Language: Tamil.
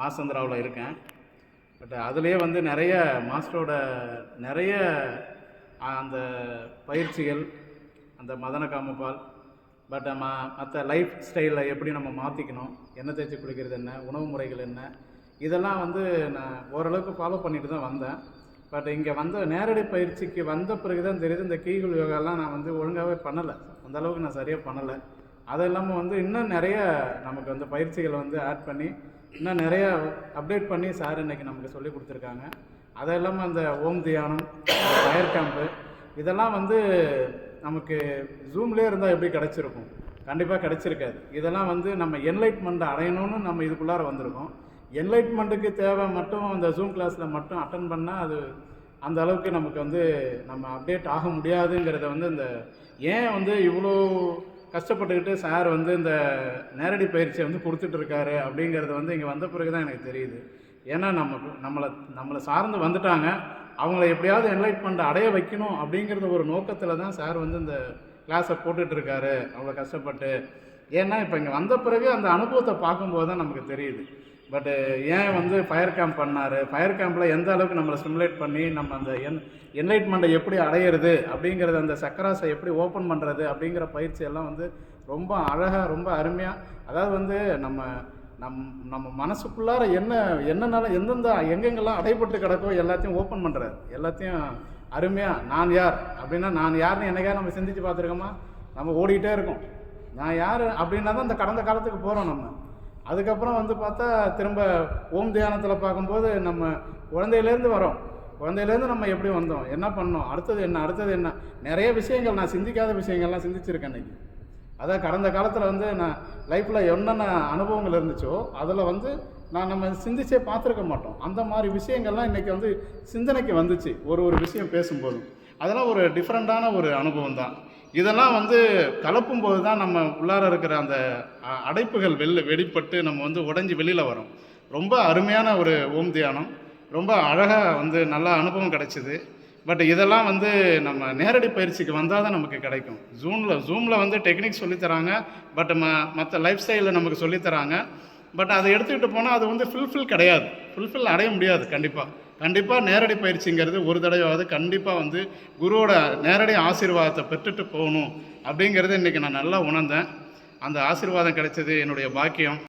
மாசந்திராவில் இருக்கேன். பட் அதுலேயே வந்து நிறைய மாஸ்டரோட நிறைய அந்த பயிற்சிகள் அந்த மதன காமப்பால் பட் நம்ம மற்ற லைஃப் ஸ்டைலில் எப்படி நம்ம மாற்றிக்கணும் எண்ணெய் தேய்ச்சி குளிக்கிறது என்ன உணவு முறைகள் என்ன இதெல்லாம் வந்து நான் ஓரளவுக்கு ஃபாலோ பண்ணிட்டு தான் வந்தேன். பட் இங்கே வந்த நேரடி பயிற்சிக்கு வந்த பிறகு தான் தெரியுது இந்த கீகுல் யோகாலாம் நான் வந்து ஒழுங்காகவே பண்ணலை. அந்த அளவுக்கு நான் சரியாக பண்ணலை. அது இல்லாமல் வந்து இன்னும் நிறைய நமக்கு வந்து பயிற்சிகளை வந்து ஆட் பண்ணி இன்னும் நிறைய அப்டேட் பண்ணி சார் இன்னைக்கு நமக்கு சொல்லி கொடுத்துருக்காங்க. அது இல்லாமல் அந்த ஓம் தியானம் ஃபயர் கேம்ப்பு இதெல்லாம் வந்து நமக்கு ஜூம்லேயே இருந்தால் எப்படி கிடச்சிருக்கும்? கண்டிப்பாக கிடச்சிருக்காது. இதெல்லாம் வந்து நம்ம என்லைட்மெண்ட்டை அடையணும்னு நம்ம இதுக்குள்ளார வந்திருக்கோம். என்லைட்மெண்ட்டுக்கு தேவை மட்டும் அந்த ஜூம் கிளாஸில் மட்டும் அட்டன் பண்ணால் அது அந்த அளவுக்கு நமக்கு வந்து நம்ம அப்டேட் ஆக முடியாதுங்கிறத வந்து இந்த ஏன் வந்து இவ்வளோ கஷ்டப்பட்டுக்கிட்டு சார் வந்து இந்த நேரடி பயிற்சியை வந்து கொடுத்துட்ருக்காரு அப்படிங்கிறது வந்து இங்கே வந்த பிறகு தான் எனக்கு தெரியுது. ஏன்னா நம்ம நம்மளை நம்மளை சார்ந்து வந்துட்டாங்க. அவங்கள எப்படியாவது என்லைட்மெண்ட் அடைய வைக்கணும் அப்படிங்கிறது ஒரு நோக்கத்தில் தான் சார் வந்து இந்த கிளாஸை போட்டுட்ருக்காரு. அவ்வளோ கஷ்டப்பட்டு ஏன்னா இப்போ இங்கே வந்த பிறகு அந்த அனுபவத்தை பார்க்கும்போது தான் நமக்கு தெரியுது. பட்டு ஏன் வந்து ஃபயர் கேம்ப் பண்ணார்? ஃபயர் கேம்பில் எந்த அளவுக்கு நம்மளை ஸ்டிமுலேட் பண்ணி நம்ம அந்த என் என்லைட்மெண்ட்டை எப்படி அடையிறது? அப்படிங்கிறது அந்த சக்கராசை எப்படி ஓப்பன் பண்ணுறது அப்படிங்கிற பயிற்சி எல்லாம் வந்து ரொம்ப அழகாக ரொம்ப அருமையாக அதாவது வந்து நம்ம நம் நம்ம மனசுக்குள்ளார என்ன என்னென்ன எந்தெந்த எங்கெங்கெல்லாம் அடைபட்டு கிடக்கோ எல்லாத்தையும் ஓப்பன் பண்ணுறாரு எல்லாத்தையும் அருமையாக நான் யார்? அப்படின்னா நான் யாருன்னு என்னைக்கா நம்ம சிந்திச்சு பார்த்துருக்கோமா? நம்ம ஓடிக்கிட்டே இருக்கோம். நான் யார் அப்படின்னா தான் இந்த கடந்த காலத்துக்கு போகிறோம் நம்ம. அதுக்கப்புறம் வந்து பார்த்தா திரும்ப ஓம் தியானத்தில் பார்க்கும்போது நம்ம குழந்தையிலேருந்து வரோம். குழந்தையிலேருந்து நம்ம எப்படி வந்தோம்? என்ன பண்ணோம்? அடுத்தது என்ன? அடுத்தது என்ன? நிறைய விஷயங்கள் நான் சிந்திக்காத விஷயங்கள்லாம் சிந்திச்சிருக்கேன் இன்னைக்கு. அதான் கடந்த காலத்தில் வந்து நான் லைஃப்பில் என்னென்ன அனுபவங்கள் இருந்துச்சோ அதில் வந்து நான் நம்ம சிந்திச்சே பார்த்துருக்க மாட்டோம். அந்த மாதிரி விஷயங்கள்லாம் இன்றைக்கி வந்து சிந்தனைக்கு வந்துச்சு. ஒரு ஒரு விஷயம் பேசும்போதும். அதெல்லாம் ஒரு டிஃப்ரெண்ட்டான ஒரு அனுபவம் தான். இதெல்லாம் வந்து கலப்பும்போது தான் நம்ம உள்ளார இருக்கிற அந்த அ- அடைப்புகள் வெளில வெளிப்பட்டு நம்ம வந்து உடஞ்சி வெளியில் வரும். ரொம்ப அருமையான ஒரு ஓம் தியானம். ரொம்ப அழகாக வந்து நல்ல அனுபவம் கிடைச்சிது. பட் இதெல்லாம் வந்து நம்ம நேரடி பயிற்சிக்கு வந்தால் தான் நமக்கு கிடைக்கும். ஜூமில் ஜூமில் வந்து டெக்னிக் சொல்லித்தராங்க பட் ம மற்ற லைஃப் ஸ்டைலில் நமக்கு சொல்லித்தராங்க பட் அதை எடுத்துக்கிட்டு போனால் அது வந்து ஃபுல்ஃபில் கிடையாது. ஃபுல்ஃபில் அடைய முடியாது கண்டிப்பாக கண்டிப்பாக நேரடி பயிற்சிங்கிறது ஒரு தடவையாவது கண்டிப்பாக வந்து குருவோட நேரடி ஆசீர்வாதத்தை பெற்றுட்டு போகணும் அப்படிங்கிறது இன்றைக்கி நான் நல்லா உணர்ந்தேன். அந்த ஆசீர்வாதம் கிடைச்சது என்னுடைய பாக்கியம்.